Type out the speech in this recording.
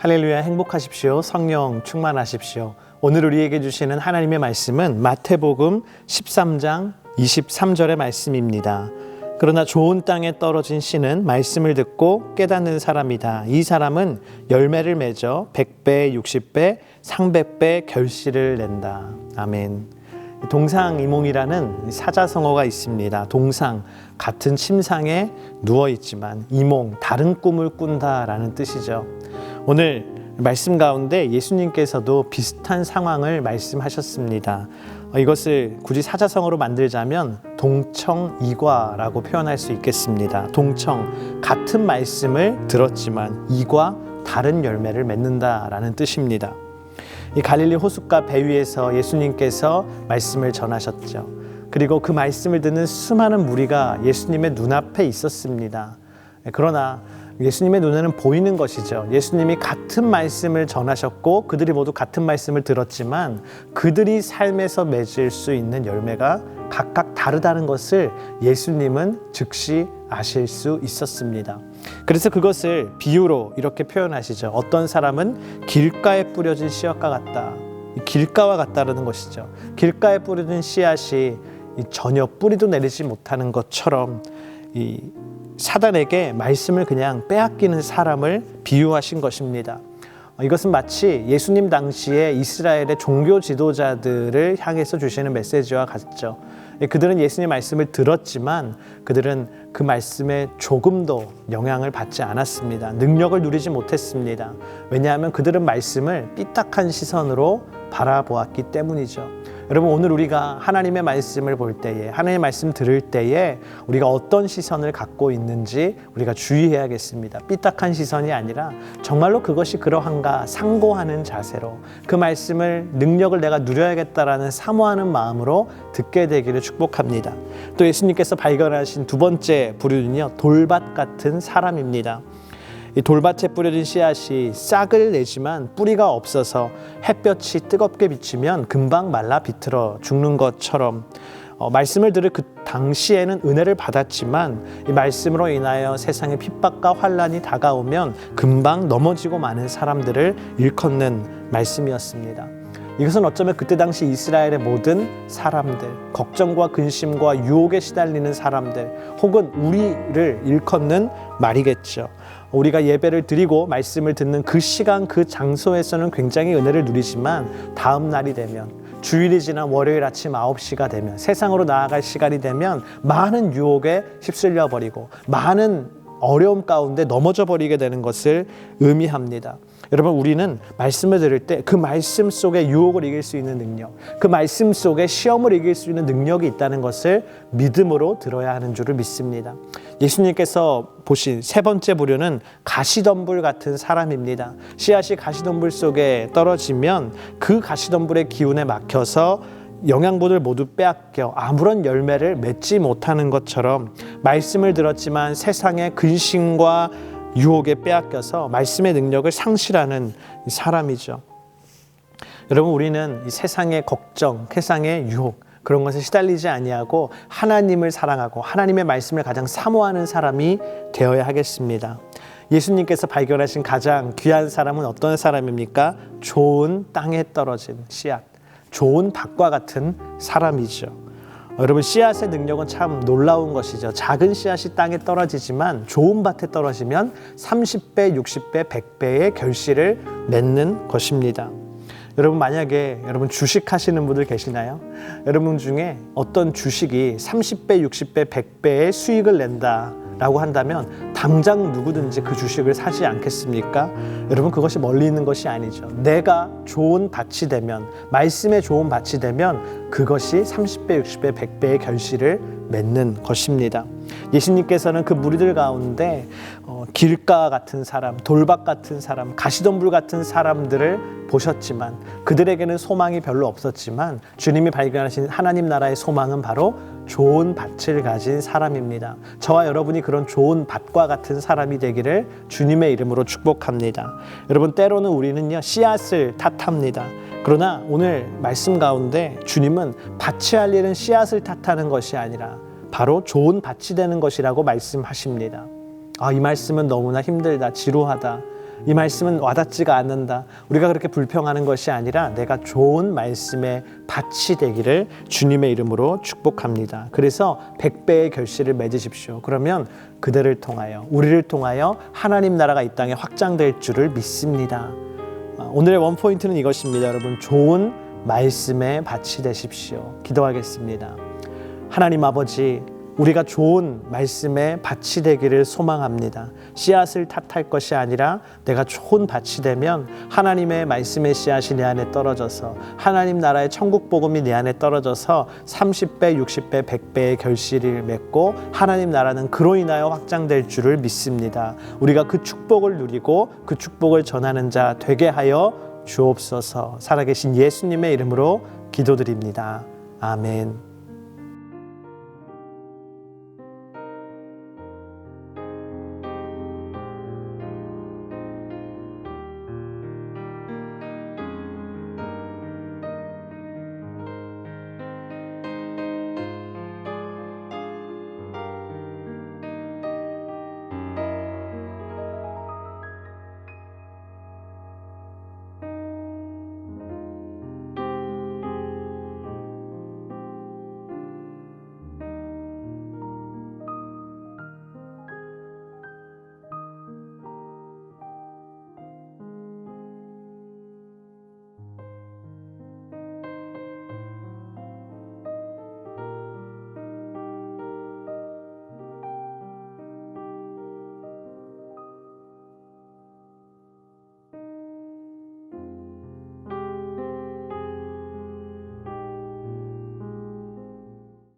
할렐루야 행복하십시오. 성령 충만하십시오. 오늘 우리에게 주시는 하나님의 말씀은 마태복음 13장 23절의 말씀입니다. 그러나 좋은 땅에 떨어진 씨는 말씀을 듣고 깨닫는 사람이다. 이 사람은 열매를 맺어 100배, 60배, 300배 결실을 낸다. 아멘. 동상이몽이라는 사자성어가 있습니다. 동상 같은 침상에 누워 있지만 이몽 다른 꿈을 꾼다라는 뜻이죠. 오늘 말씀 가운데 예수님께서도 비슷한 상황을 말씀하셨습니다. 어, 이것을 굳이 사자성어로 만들자면 동청이과라고 표현할 수 있겠습니다. 동청 같은 말씀을 들었지만 이과 다른 열매를 맺는다라는 뜻입니다. 이 갈릴리 호숫가 배 위에서 예수님께서 말씀을 전하셨죠. 그리고 그 말씀을 듣는 수많은 무리가 예수님의 눈앞에 있었습니다. 그러나 예수님의 눈에는 보이는 것이죠. 예수님이 같은 말씀을 전하셨고 그들이 모두 같은 말씀을 들었지만 그들이 삶에서 맺을 수 있는 열매가 각각 다르다는 것을 예수님은 즉시 아실 수 있었습니다. 그래서 그것을 비유로 이렇게 표현하시죠. 어떤 사람은 길가에 뿌려진 씨앗과 같다. 길가와 같다라는 것이죠. 길가에 뿌려진 씨앗이 전혀 뿌리도 내리지 못하는 것처럼 이 사단에게 말씀을 그냥 빼앗기는 사람을 비유하신 것입니다. 이것은 마치 예수님 당시에 이스라엘의 종교 지도자들을 향해서 주시는 메시지와 같죠. 그들은 예수님 말씀을 들었지만 그들은 그 말씀에 조금도 영향을 받지 않았습니다. 능력을 누리지 못했습니다. 왜냐하면 그들은 말씀을 삐딱한 시선으로 바라보았기 때문이죠. 여러분 오늘 우리가 하나님의 말씀을 볼 때에 하나님의 말씀 들을 때에 우리가 어떤 시선을 갖고 있는지 우리가 주의해야겠습니다. 삐딱한 시선이 아니라 정말로 그것이 그러한가 상고하는 자세로 그 말씀을 능력을 내가 누려야겠다라는 사모하는 마음으로 듣게 되기를 축복합니다. 또 예수님께서 발견하신 두 번째 부류는요 돌밭 같은 사람입니다. 이 돌밭에 뿌려진 씨앗이 싹을 내지만 뿌리가 없어서 햇볕이 뜨겁게 비치면 금방 말라 비틀어 죽는 것처럼 어, 말씀을 들을 그 당시에는 은혜를 받았지만 이 말씀으로 인하여 세상의 핍박과 환란이 다가오면 금방 넘어지고 많은 사람들을 일컫는 말씀이었습니다. 이것은 어쩌면 그때 당시 이스라엘의 모든 사람들, 걱정과 근심과 유혹에 시달리는 사람들, 혹은 우리를 일컫는 말이겠죠. 우리가 예배를 드리고 말씀을 듣는 그 시간 그 장소에서는 굉장히 은혜를 누리지만 다음 날이 되면 주일이 지난 월요일 아침 9시가 되면 세상으로 나아갈 시간이 되면 많은 유혹에 휩쓸려 버리고 많은 어려움 가운데 넘어져 버리게 되는 것을 의미합니다. 여러분 우리는 말씀을 들을 때 그 말씀 속에 유혹을 이길 수 있는 능력, 그 말씀 속에 시험을 이길 수 있는 능력이 있다는 것을 믿음으로 들어야 하는 줄을 믿습니다. 예수님께서 보신 세 번째 부류는 가시덤불 같은 사람입니다. 씨앗이 가시덤불 속에 떨어지면 그 가시덤불의 기운에 막혀서 영양분을 모두 빼앗겨 아무런 열매를 맺지 못하는 것처럼 말씀을 들었지만 세상의 근심과 유혹에 빼앗겨서 말씀의 능력을 상실하는 사람이죠. 여러분 우리는 이 세상의 걱정, 세상의 유혹 그런 것에 시달리지 아니하고 하나님을 사랑하고 하나님의 말씀을 가장 사모하는 사람이 되어야 하겠습니다. 예수님께서 발견하신 가장 귀한 사람은 어떤 사람입니까? 좋은 땅에 떨어진 씨앗, 좋은 밭과 같은 사람이죠. 여러분 씨앗의 능력은 참 놀라운 것이죠. 작은 씨앗이 땅에 떨어지지만 좋은 밭에 떨어지면 30배, 60배, 100배의 결실을 맺는 것입니다. 여러분 만약에 여러분 주식 하시는 분들 계시나요? 여러분 중에 어떤 주식이 30배, 60배, 100배의 수익을 낸다. 라고 한다면 당장 누구든지 그 주식을 사지 않겠습니까? 여러분 그것이 멀리 있는 것이 아니죠. 내가 좋은 밭이 되면 말씀에 좋은 밭이 되면 그것이 30배, 60배, 100배의 결실을 맺는 것입니다. 예수님께서는 그 무리들 가운데 어, 길가 같은 사람, 돌밭 같은 사람, 가시덤불 같은 사람들을 보셨지만 그들에게는 소망이 별로 없었지만 주님이 발견하신 하나님 나라의 소망은 바로 좋은 밭을 가진 사람입니다. 저와 여러분이 그런 좋은 밭과 같은 사람이 되기를 주님의 이름으로 축복합니다. 여러분 때로는 우리는요 씨앗을 탓합니다. 그러나 오늘 말씀 가운데 주님은 밭이 할 일은 씨앗을 탓하는 것이 아니라 바로 좋은 밭이 되는 것이라고 말씀하십니다. 아, 이 말씀은 너무나 힘들다, 지루하다. 이 말씀은 와닿지가 않는다. 우리가 그렇게 불평하는 것이 아니라 내가 좋은 말씀의 밭이 되기를 주님의 이름으로 축복합니다. 그래서 백배의 결실을 맺으십시오. 그러면 그들을 통하여 우리를 통하여 하나님 나라가 이 땅에 확장될 줄을 믿습니다. 아, 오늘의 원 포인트는 이것입니다. 여러분 좋은 말씀의 밭이 되십시오. 기도하겠습니다. 하나님 아버지, 우리가 좋은 말씀의 밭이 되기를 소망합니다. 씨앗을 탓할 것이 아니라 내가 좋은 밭이 되면 하나님의 말씀의 씨앗이 내 안에 떨어져서 하나님 나라의 천국 복음이 내 안에 떨어져서 30배, 60배, 100배의 결실을 맺고 하나님 나라는 그로 인하여 확장될 줄을 믿습니다. 우리가 그 축복을 누리고 그 축복을 전하는 자 되게 하여 주옵소서. 살아계신 예수님의 이름으로 기도드립니다. 아멘.